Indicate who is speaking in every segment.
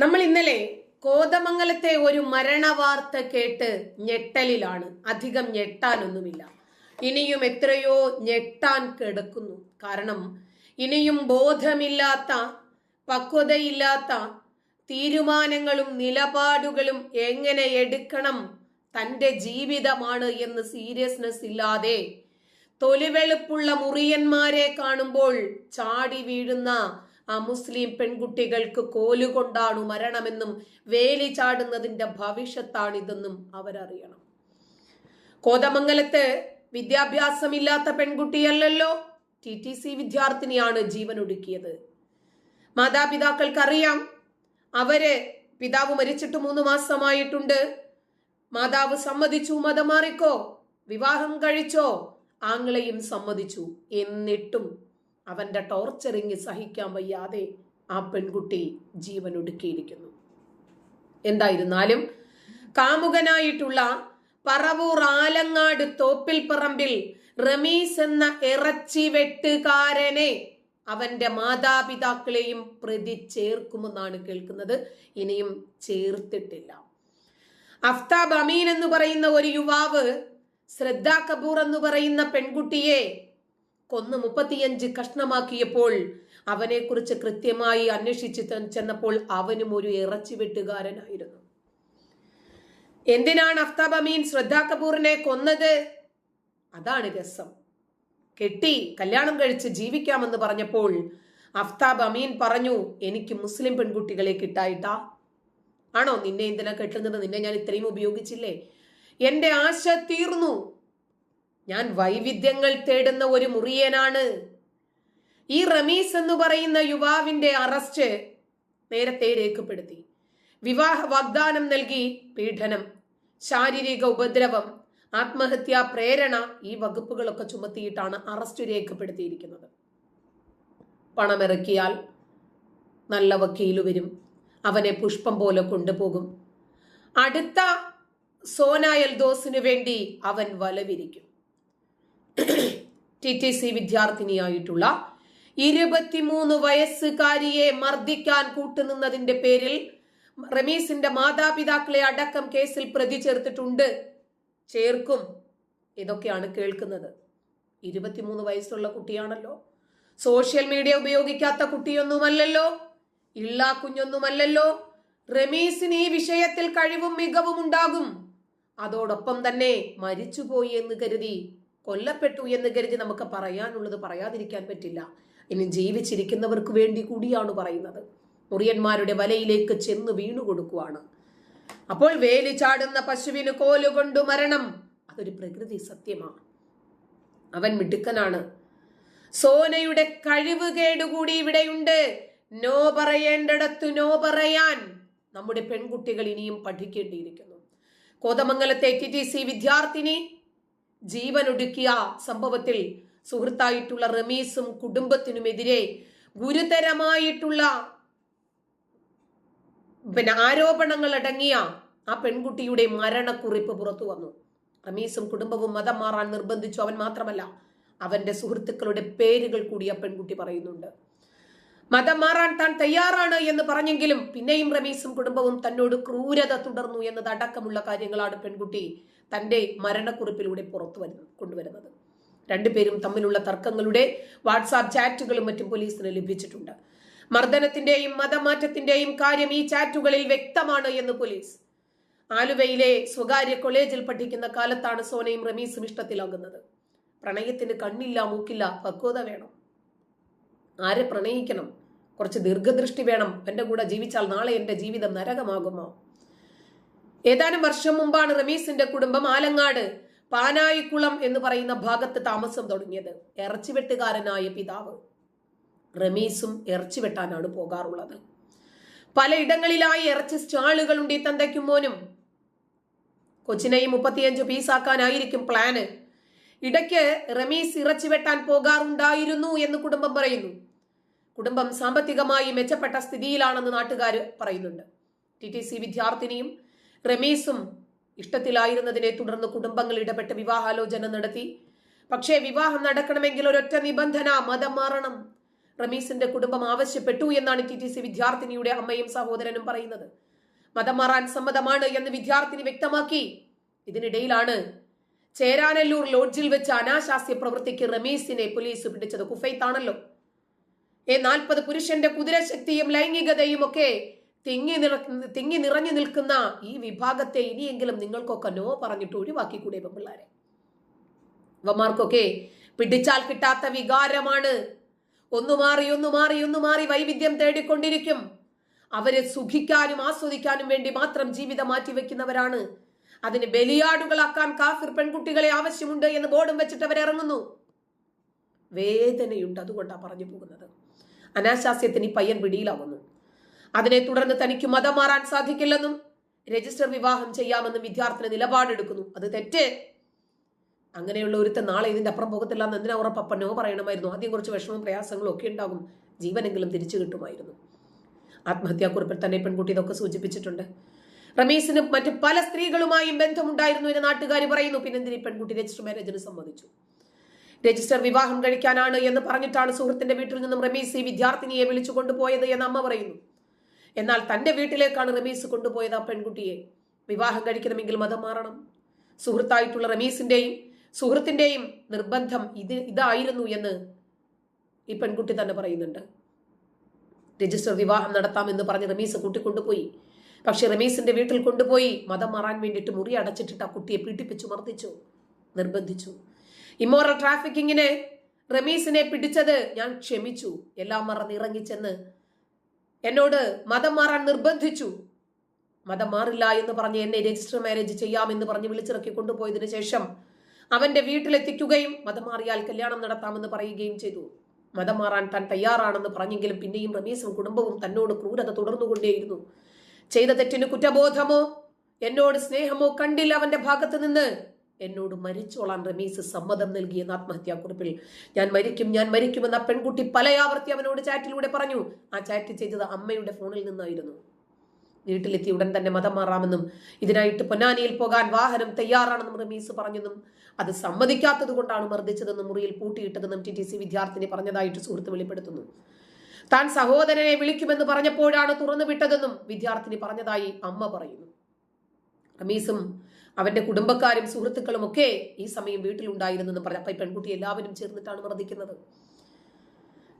Speaker 1: നമ്മൾ ഇന്നലെ കോതമംഗലത്തെ ഒരു മരണവാർത്ത കേട്ട് ഞെട്ടലിലാണ്. അധികം ഞെട്ടാനൊന്നുമില്ല. ഇനിയും എത്രയോ ഞെട്ടാൻ കിടക്കുന്നു. കാരണം ഇനിയും ബോധമില്ലാത്ത പക്വതയില്ലാത്ത തീരുമാനങ്ങളും നിലപാടുകളും എങ്ങനെ എടുക്കണം? തന്റെ ജീവിതമാണ് എന്ന് സീരിയസ്നെസ് ഇല്ലാതെ തൊലിവെളുപ്പുള്ള മുറിയന്മാരെ കാണുമ്പോൾ ചാടി വീഴുന്ന ആ മുസ്ലിം പെൺകുട്ടികൾക്ക് കോലുകൊണ്ടാണ് മരണമെന്നും വേലി ചാടുന്നതിന്റെ ഭവിഷ്യത്താണിതെന്നും അവരറിയണം. കോതമംഗലത്ത് വിദ്യാഭ്യാസമില്ലാത്ത പെൺകുട്ടിയല്ലല്ലോ? ടി ടി സി വിദ്യാർത്ഥിനിയാണ് ജീവനൊടുക്കിയത്. മാതാപിതാക്കൾക്കറിയാം അവർ പിതാവ് മരിച്ചിട്ട് മൂന്ന് മാസമായിട്ടുണ്ട്. മാതാവ് സമ്മതിച്ചു മതം മാറിക്കോ? വിവാഹം കഴിച്ചോ? ആങ്ങളെയും സമ്മതിച്ചു. എന്നിട്ടും അവന്റെ ടോർച്ചറിങ് സഹിക്കാൻ വയ്യാതെ ആ പെൺകുട്ടി ജീവൻ ഒടുക്കിയിരിക്കുന്നു. എന്തായിരുന്നാലും കാമുകനായിട്ടുള്ള പറവൂർ ആലങ്ങാട് തോപ്പിൽ പറമ്പിൽ റമീസ് എന്ന ഇറച്ചി വെട്ടുകാരനെ അവന്റെ മാതാപിതാക്കളെയും പ്രതി ചേർക്കുമെന്നാണ് കേൾക്കുന്നത്. ഇനിയും ചേർത്തിട്ടില്ല. അഫ്താബ് അമീൻ എന്ന് പറയുന്ന ഒരു യുവാവ് ശ്രദ്ധ കപൂർ എന്ന് പറയുന്ന പെൺകുട്ടിയെ കൊന്ന് മുപ്പത്തിയഞ്ച് കഷ്ണമാക്കിയപ്പോൾ അവനെക്കുറിച്ച് കൃത്യമായി അന്വേഷിച്ച് ചെന്നപ്പോൾ അവനും ഒരു ഇറച്ചി വെട്ടുകാരനായിരുന്നു എന്തിനാണ് അഫ്താബ് അമീൻ ശ്രദ്ധ കപൂറിനെ കൊന്നത്? അതാണ് രസം. കെട്ടി കല്യാണം കഴിച്ച് ജീവിക്കാമെന്ന് പറഞ്ഞപ്പോൾ അഫ്താബ് അമീൻ പറഞ്ഞു എനിക്ക് മുസ്ലിം പെൺകുട്ടികളെ കിട്ടായിട്ടാ. ആണോ നിന്നെ എന്തിനാ കെട്ടുന്നത്? നിന്നെ ഞാൻ ഇത്രയും ഉപയോഗിച്ചില്ലേ? എന്റെ ആശ തീർന്നു. ഞാൻ വൈവിധ്യങ്ങൾ തേടുന്ന ഒരു മുറിയനാണ്. ഈ റമീസ് എന്ന് പറയുന്ന യുവാവിന്റെ അറസ്റ്റ് നേരത്തെ രേഖപ്പെടുത്തി. വിവാഹ വാഗ്ദാനം നൽകി പീഡനം ശാരീരിക ഉപദ്രവം ആത്മഹത്യാ പ്രേരണ ഈ വകുപ്പുകളൊക്കെ ചുമത്തിയിട്ടാണ് അറസ്റ്റ് രേഖപ്പെടുത്തിയിരിക്കുന്നത്. പണമിറക്കിയാൽ നല്ല വക്കീൽ വരും അവനെ പുഷ്പം പോലെ കൊണ്ടുപോകും. അടുത്ത സോനായൽ ദോസിനു വേണ്ടി അവൻ വലവിരിക്കും. ടി ടി സി വിദ്യാർത്ഥിനിയായിട്ടുള്ള ഇരുപത്തിമൂന്ന് വയസ്സുകാരിയെ മർദ്ദിക്കാൻ കൂട്ടുനിന്നതിന്റെ പേരിൽ റമീസിന്റെ മാതാപിതാക്കളെ അടക്കം കേസിൽ പ്രതി ചേർത്തിട്ടുണ്ട്. ചേർക്കും. ഇതൊക്കെയാണ് കേൾക്കുന്നത്. ഇരുപത്തിമൂന്ന് വയസ്സുള്ള കുട്ടിയാണല്ലോ. സോഷ്യൽ മീഡിയ ഉപയോഗിക്കാത്ത കുട്ടിയൊന്നുമല്ലല്ലോ. ഇള്ള കുഞ്ഞൊന്നുമല്ലല്ലോ. റമീസിന് ഈ വിഷയത്തിൽ കഴിവും മികവും ഉണ്ടാകും. അതോടൊപ്പം തന്നെ മരിച്ചുപോയി എന്ന് കരുതി കൊല്ലപ്പെട്ടു എന്ന് കരുതി നമുക്ക് പറയാനുള്ളത് പറയാതിരിക്കാൻ പറ്റില്ല. ഇനി ജീവിച്ചിരിക്കുന്നവർക്ക് വേണ്ടി കൂടിയാണ് പറയുന്നത്. മുറിയന്മാരുടെ വലയിലേക്ക് ചെന്ന് വീണു കൊടുക്കുവാണ്. അപ്പോൾ വേലി ചാടുന്ന പശുവിന് കോലുകൊണ്ടു മരണം. അതൊരു പ്രകൃതി സത്യമാണ്. അവൻ മിടുക്കനാണ്. സോനയുടെ കഴിവ് കേടുകൂടി ഇവിടെയുണ്ട്. നോ പറയേണ്ടടത്തു നോ പറയാൻ നമ്മുടെ പെൺകുട്ടികൾ ഇനിയും പഠിക്കേണ്ടിയിരിക്കുന്നു. കോതമംഗലത്തെ ടി ടി സി വിദ്യാർത്ഥിനി ജീവനൊടുക്കിയ സംഭവത്തിൽ സുഹൃത്തായിട്ടുള്ള റമീസും കുടുംബത്തിനുമെതിരെ ഗുരുതരമായിട്ടുള്ള പിന്നെ ആരോപണങ്ങൾ അടങ്ങിയ ആ പെൺകുട്ടിയുടെ മരണക്കുറിപ്പ് പുറത്തു വന്നു. റമീസും കുടുംബവും മതം മാറാൻ നിർബന്ധിച്ചു. അവൻ മാത്രമല്ല അവന്റെ സുഹൃത്തുക്കളുടെ പേരുകൾ കൂടി ആ പെൺകുട്ടി പറയുന്നുണ്ട്. മതം മാറാൻ താൻ തയ്യാറാണ് എന്ന് പറഞ്ഞെങ്കിലും പിന്നെയും റമീസും കുടുംബവും തന്നോട് ക്രൂരത തുടർന്നു എന്നതടക്കമുള്ള കാര്യങ്ങളാണ് പെൺകുട്ടി തന്റെ മരണക്കുറിപ്പിലൂടെ പുറത്തു വരുന്നത് കൊണ്ടുവരുന്നത്. രണ്ടുപേരും തമ്മിലുള്ള തർക്കങ്ങളുടെ വാട്സാപ്പ് ചാറ്റുകളും മറ്റും പോലീസിന് ലഭിച്ചിട്ടുണ്ട്. മർദ്ദനത്തിന്റെയും മതമാറ്റത്തിന്റെയും കാര്യം ഈ ചാറ്റുകളിൽ വ്യക്തമാണ് എന്ന് പോലീസ്. ആലുവയിലെ സ്വകാര്യ കോളേജിൽ പഠിക്കുന്ന കാലത്താണ് സോനയും റമീസും ഇഷ്ടത്തിലാകുന്നത്. പ്രണയത്തിന് കണ്ണില്ല മൂക്കില്ല പക്വത വേണം. ആരെ പ്രണയിക്കണം? കുറച്ച് ദീർഘദൃഷ്ടി വേണം. എന്റെ കൂടെ ജീവിച്ചാൽ നാളെ എന്റെ ജീവിതം നരകമാകുമോ? ഏതാനും വർഷം മുമ്പാണ് റമീസിന്റെ കുടുംബം ആലങ്ങാട് പാനായിക്കുളം എന്ന് പറയുന്ന ഭാഗത്ത് താമസം തുടങ്ങിയത്. ഇറച്ചിവെട്ടുകാരനായ പിതാവ് റമീസും ഇറച്ചി വെട്ടാനാണ് പോകാറുള്ളത്. പലയിടങ്ങളിലായി ഇറച്ചി സ്റ്റാളുകളുണ്ട് ഈ തന്തയ്ക്കും മോനും. കൊച്ചിനെയും മുപ്പത്തിയഞ്ച് പീസാക്കാനായിരിക്കും പ്ലാന്. ഇടയ്ക്ക് റമീസ് ഇറച്ചി വെട്ടാൻ പോകാറുണ്ടായിരുന്നു എന്ന് കുടുംബം പറയുന്നു. കുടുംബം സാമ്പത്തികമായി മെച്ചപ്പെട്ട സ്ഥിതിയിലാണെന്ന് നാട്ടുകാർ പറയുന്നുണ്ട്. ടി ടി സി വിദ്യാർത്ഥിനിയും റമീസും ഇഷ്ടത്തിലായിരുന്നതിനെ തുടർന്ന് കുടുംബങ്ങൾ ഇടപെട്ട് വിവാഹാലോചന നടത്തി. പക്ഷേ വിവാഹം നടക്കണമെങ്കിൽ ഒരൊറ്റ നിബന്ധന മതം മാറണം. റമീസിന്റെ കുടുംബം ആവശ്യപ്പെട്ടു എന്നാണ് ടി ടി സി വിദ്യാർത്ഥിനിയുടെ അമ്മയും സഹോദരനും പറയുന്നത്. മതം മാറാൻ സമ്മതമാണ് എന്ന് വിദ്യാർത്ഥിനി വ്യക്തമാക്കി. ഇതിനിടയിലാണ് ചേരാനല്ലൂർ ലോഡ്ജിൽ വെച്ച് അനാശാസ്യ പ്രവൃത്തിക്ക് റമീസിനെ പോലീസ് പിടിച്ചത് കുഫൈത്താണല്ലോ. ഏ നാൽപ്പത് പുരുഷന്റെ കുതിരശക്തിയും ലൈംഗികതയും ഒക്കെ തിങ്ങി നിറ തിങ്ങി നിറഞ്ഞു നിൽക്കുന്ന ഈ വിഭാഗത്തെ ഇനിയെങ്കിലും നിങ്ങൾക്കൊക്കെ നോ പറഞ്ഞിട്ട് ഒഴിവാക്കി കൂടെ പിള്ളേരെ ഇവന്മാർക്കൊക്കെ പിടിച്ചാൽ കിട്ടാത്ത വികാരമാണ്. ഒന്നു മാറി ഒന്നു മാറി ഒന്നു മാറി വൈവിധ്യം തേടിക്കൊണ്ടിരിക്കും. അവരെ സുഖിക്കാനും ആസ്വദിക്കാനും വേണ്ടി മാത്രം ജീവിതം മാറ്റിവെക്കുന്നവരാണ് അതിന് ബലിയാടുകളാക്കാൻ കാഫിർ പെൺകുട്ടികളെ ആവശ്യമുണ്ട് എന്ന് ബോർഡും വെച്ചിട്ട് അവരിറങ്ങുന്നു വേദനയുണ്ട് അതുകൊണ്ടാണ് പറഞ്ഞു പോകുന്നത്. അനാശാസ്യത്തിന് ഈ പയ്യൻ പിടിയിലാവുന്നു. അതിനെ തുടർന്ന് തനിക്ക് മതം മാറാൻ സാധിക്കില്ലെന്നും രജിസ്റ്റർ വിവാഹം ചെയ്യാമെന്നും വിദ്യാർത്ഥിനി നിലപാടെടുക്കുന്നു. അത് തെറ്റ്. അങ്ങനെയുള്ള ഒരുത്ത നാളെ ഇതിന്റെ അപ്പുറം പോകത്തില്ല എന്ന് എന്തിനാ ഉറപ്പപ്പന്നോ നോ പറയണമായിരുന്നു. ആദ്യം കുറച്ച് വിഷമവും പ്രയാസങ്ങളും ഒക്കെ ഉണ്ടാകും. ജീവനെങ്കിലും തിരിച്ചു കിട്ടുമായിരുന്നു. ആത്മഹത്യാക്കുറിപ്പിൽ തന്നെ പെൺകുട്ടി ഇതൊക്കെ സൂചിപ്പിച്ചിട്ടുണ്ട്. റമീസിന് മറ്റ് പല സ്ത്രീകളുമായും ബന്ധമുണ്ടായിരുന്നു എന്ന് നാട്ടുകാർ പറയുന്നു. പിന്നെന്തിന് പെൺകുട്ടി രജിസ്റ്റർ മാരേജിന് സമ്മതിച്ചു? രജിസ്റ്റർ വിവാഹം കഴിക്കാനാണ് എന്ന് പറഞ്ഞിട്ടാണ് സുഹൃത്തിന്റെ വീട്ടിൽ നിന്നും റമീസ് ഈ വിദ്യാർത്ഥിനിയെ വിളിച്ചു കൊണ്ടുപോയത് എന്ന് അമ്മ പറയുന്നു. എന്നാൽ തന്റെ വീട്ടിലേക്കാണ് റമീസ് കൊണ്ടുപോയത് ആ പെൺകുട്ടിയെ. വിവാഹം കഴിക്കണമെങ്കിൽ മതം മാറണം. സുഹൃത്തായിട്ടുള്ള റമീസിന്റെയും സുഹൃത്തിന്റെയും നിർബന്ധം ഇത് ഇതായിരുന്നു എന്ന് ഈ പെൺകുട്ടി തന്നെ പറയുന്നുണ്ട്. രജിസ്റ്റർ വിവാഹം നടത്താമെന്ന് പറഞ്ഞ് റമീസ് കൂട്ടിക്കൊണ്ടുപോയി. പക്ഷെ റമീസിന്റെ വീട്ടിൽ കൊണ്ടുപോയി മതം മാറാൻ വേണ്ടിയിട്ട് മുറി അടച്ചിട്ടിട്ട് ആ കുട്ടിയെ പീഡിപ്പിച്ചു മർദ്ദിച്ചു നിർബന്ധിച്ചു. ഇമോറൽ ട്രാഫിക്കിങ്ങിന് റമീസിനെ പിടിച്ചത് ഞാൻ ക്ഷമിച്ചു. എല്ലാം മറന്ന് ഇറങ്ങിച്ചെന്ന് എന്നോട് മതം മാറാൻ നിർബന്ധിച്ചു. മതം മാറില്ല എന്ന് പറഞ്ഞ് എന്നെ രജിസ്റ്റർ മാരേജ് ചെയ്യാമെന്ന് പറഞ്ഞ് വിളിച്ചിറക്കി കൊണ്ടുപോയതിനു ശേഷം അവന്റെ വീട്ടിലെത്തിക്കുകയും മതം മാറിയാൽ കല്യാണം നടത്താമെന്ന് പറയുകയും ചെയ്തു. മതം മാറാൻ താൻ തയ്യാറാണെന്ന് പറഞ്ഞെങ്കിലും പിന്നെയും റമീസും കുടുംബവും തന്നോട് ക്രൂരത തുടർന്നുകൊണ്ടേയിരുന്നു. ചെയ്ത തെറ്റിന് കുറ്റബോധമോ? എന്നോട് സ്നേഹമോ കണ്ടില്ല അവന്റെ ഭാഗത്ത് നിന്ന്. എന്നോട് മരിച്ചോളാൻ റമീസ് സമ്മതം നൽകിയെന്ന ആത്മഹത്യാക്കുറിപ്പിൽ. ഞാൻ മരിക്കും ഞാൻ മരിക്കുമെന്ന പെൺകുട്ടി പലയാവർത്തി അവനോട് ചാറ്റിലൂടെ പറഞ്ഞു. ആ ചാറ്റ് ചെയ്തത് അമ്മയുടെ ഫോണിൽ നിന്നായിരുന്നു. വീട്ടിലെത്തി ഉടൻ തന്നെ മതം മാറാമെന്നും ഇതിനായിട്ട് പൊന്നാനിയിൽ പോകാൻ വാഹനം തയ്യാറാണെന്നും റമീസ് പറഞ്ഞെന്നും അത് സമ്മതിക്കാത്തത് കൊണ്ടാണ് മർദ്ദിച്ചതെന്നും മുറിയിൽ പൂട്ടിയിട്ടതെന്നും ടി ടി സി വിദ്യാർത്ഥിനി പറഞ്ഞതായിട്ട് സുഹൃത്ത് വെളിപ്പെടുത്തുന്നു. താൻ സഹോദരനെ വിളിക്കുമെന്ന് പറഞ്ഞപ്പോഴാണ് തുറന്നു വിട്ടതെന്നും വിദ്യാർത്ഥിനി പറഞ്ഞതായി അമ്മ പറയുന്നു. റമീസും അവന്റെ കുടുംബക്കാരും സുഹൃത്തുക്കളും ഒക്കെ ഈ സമയം വീട്ടിലുണ്ടായിരുന്നെന്ന് പറഞ്ഞ. അപ്പൊ ഈ പെൺകുട്ടി എല്ലാവരും ചേർന്നിട്ടാണ് മർദ്ദിക്കുന്നത്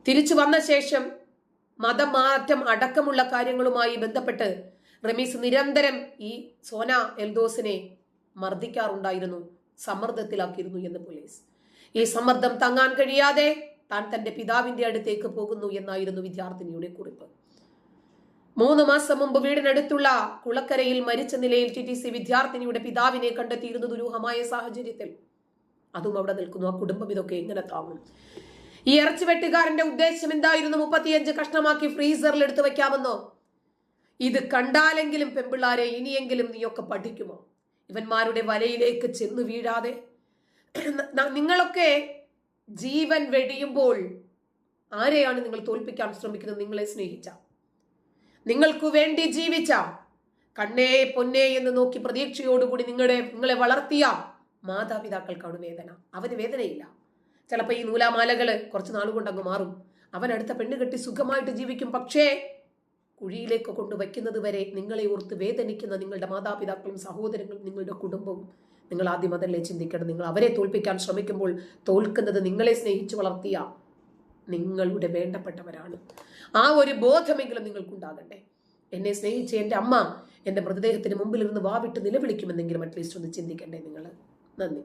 Speaker 1: തിരിച്ചു വന്ന ശേഷം മതമാറ്റം അടക്കമുള്ള കാര്യങ്ങളുമായി ബന്ധപ്പെട്ട് റമീസ് നിരന്തരം ഈ സോന എൽദോസിനെ മർദ്ദിക്കാറുണ്ടായിരുന്നു. സമ്മർദ്ദത്തിലാക്കിയിരുന്നു എന്ന് പോലീസ്. ഈ സമ്മർദ്ദം തങ്ങാൻ കഴിയാതെ താൻ തന്റെ പിതാവിന്റെ അടുത്തേക്ക് പോകുന്നു എന്നായിരുന്നു വിദ്യാർത്ഥിനിയുടെ കുറിപ്പ്. മൂന്ന് മാസം മുമ്പ് വീടിനടുത്തുള്ള കുളക്കരയിൽ മരിച്ച നിലയിൽ ടി ടി സി വിദ്യാർത്ഥിനിയുടെ പിതാവിനെ കണ്ടെത്തിയിരുന്നു ദുരൂഹമായ സാഹചര്യത്തിൽ. അതും അവിടെ നിൽക്കുന്നു. ആ കുടുംബം ഇതൊക്കെ എങ്ങനെ താങ്ങും? ഈ ഇറച്ചി വെട്ടുകാരന്റെ ഉദ്ദേശം എന്തായിരുന്നു? മുപ്പത്തിയഞ്ച് കഷ്ണമാക്കി ഫ്രീസറിൽ എടുത്തു വെക്കാമെന്നോ? ഇത് കണ്ടാലെങ്കിലും പെമ്പിള്ളാരെ ഇനിയെങ്കിലും നീയൊക്കെ പഠിക്കുമോ? ഇവന്മാരുടെ വലയിലേക്ക് ചെന്ന് വീഴാതെ. നിങ്ങളൊക്കെ ജീവൻ വെടിയുമ്പോൾ ആരെയാണ് നിങ്ങൾ തോൽപ്പിക്കാൻ ശ്രമിക്കുന്നത്? നിങ്ങളെ സ്നേഹിച്ച നിങ്ങൾക്കു വേണ്ടി ജീവിച്ച. കണ്ണേ പൊന്നേ എന്ന് നോക്കി പ്രതീക്ഷയോടുകൂടി നിങ്ങളെ നിങ്ങളെ വളർത്തിയ മാതാപിതാക്കൾക്കാണ് വേദന അവന് വേദനയില്ല. ചിലപ്പോൾ ഈ നൂലാമാലകൾ കുറച്ച് നാളുകൊണ്ട് അങ്ങ് മാറും. അവൻ അടുത്ത പെണ്ണ് കെട്ടി സുഖമായിട്ട് ജീവിക്കും. പക്ഷേ കുഴിയിലേക്ക് കൊണ്ടുവയ്ക്കുന്നത് വരെ നിങ്ങളെ ഓർത്ത് വേദനിക്കുന്ന നിങ്ങളുടെ മാതാപിതാക്കളും സഹോദരങ്ങളും നിങ്ങളുടെ കുടുംബവും നിങ്ങൾ ആദ്യം അതല്ലേ ചിന്തിക്കണം നിങ്ങൾ അവരെ തോൽപ്പിക്കാൻ ശ്രമിക്കുമ്പോൾ തോൽക്കുന്നത് നിങ്ങളെ സ്നേഹിച്ചു വളർത്തിയ നിങ്ങളുടെ വേണ്ടപ്പെട്ടവരാണ്. ആ ഒരു ബോധമെങ്കിലും നിങ്ങൾക്കുണ്ടാകണ്ടേ എന്നെ സ്നേഹിച്ച എന്റെ അമ്മ എന്റെ മൃതദേഹത്തിന് മുമ്പിൽ നിന്ന് വാവിട്ട് നിലവിളിക്കുമെന്നെങ്കിലും അറ്റ്ലീസ്റ്റ് ഒന്ന് ചിന്തിക്കണ്ടേ നിങ്ങൾ നന്ദി.